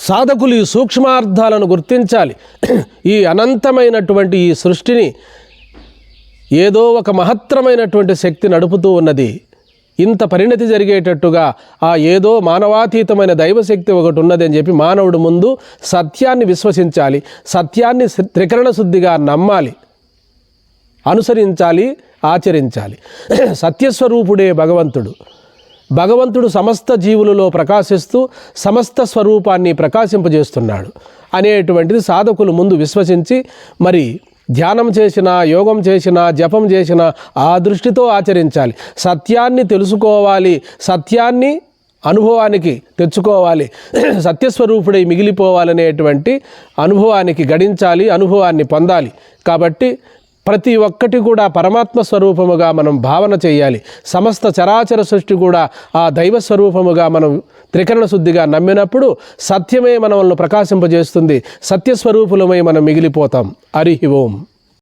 సాధకులు ఈ సూక్ష్మార్థాలను గుర్తించాలి. ఈ అనంతమైనటువంటి ఈ సృష్టిని ఏదో ఒక మహత్తరమైనటువంటి శక్తి నడుపుతూ ఉన్నది. ఇంత పరిణతి జరిగేటట్టుగా ఆ ఏదో మానవాతీతమైన దైవశక్తి ఒకటి ఉన్నది అని చెప్పి మానవుడు ముందు సత్యాన్ని విశ్వసించాలి. సత్యాన్ని త్రికరణ శుద్ధిగా నమ్మాలి. అనుసరించాలి ఆచరించాలి. సత్యస్వరూపుడే భగవంతుడు. భగవంతుడు సమస్త జీవులలో ప్రకాశిస్తూ సమస్త స్వరూపాన్ని ప్రకాశింపజేస్తున్నాడు అనేటువంటిది సాధకులు ముందు విశ్వసించి మరి ధ్యానం చేసినా యోగం చేసినా జపం చేసినా ఆ దృష్టితో ఆచరించాలి. సత్యాన్ని తెలుసుకోవాలి. సత్యాన్ని అనుభవానికి తెచ్చుకోవాలి. సత్యస్వరూపుడై మిగిలిపోవాలనేటువంటి అనుభవానికి గడించాలి అనుభవాన్ని పొందాలి. కాబట్టి ప్రతి ఒక్కటి కూడా పరమాత్మ స్వరూపముగా మనం భావన చేయాలి. సమస్త చరాచర సృష్టి కూడా ఆ దైవ స్వరూపముగా మనం త్రికరణ శుద్ధిగా నమ్మినప్పుడు సత్యమే మనల్ని ప్రకాశింపజేస్తుంది. సత్యస్వరూపులమై మనం మిగిలిపోతాం. హరి ఓం.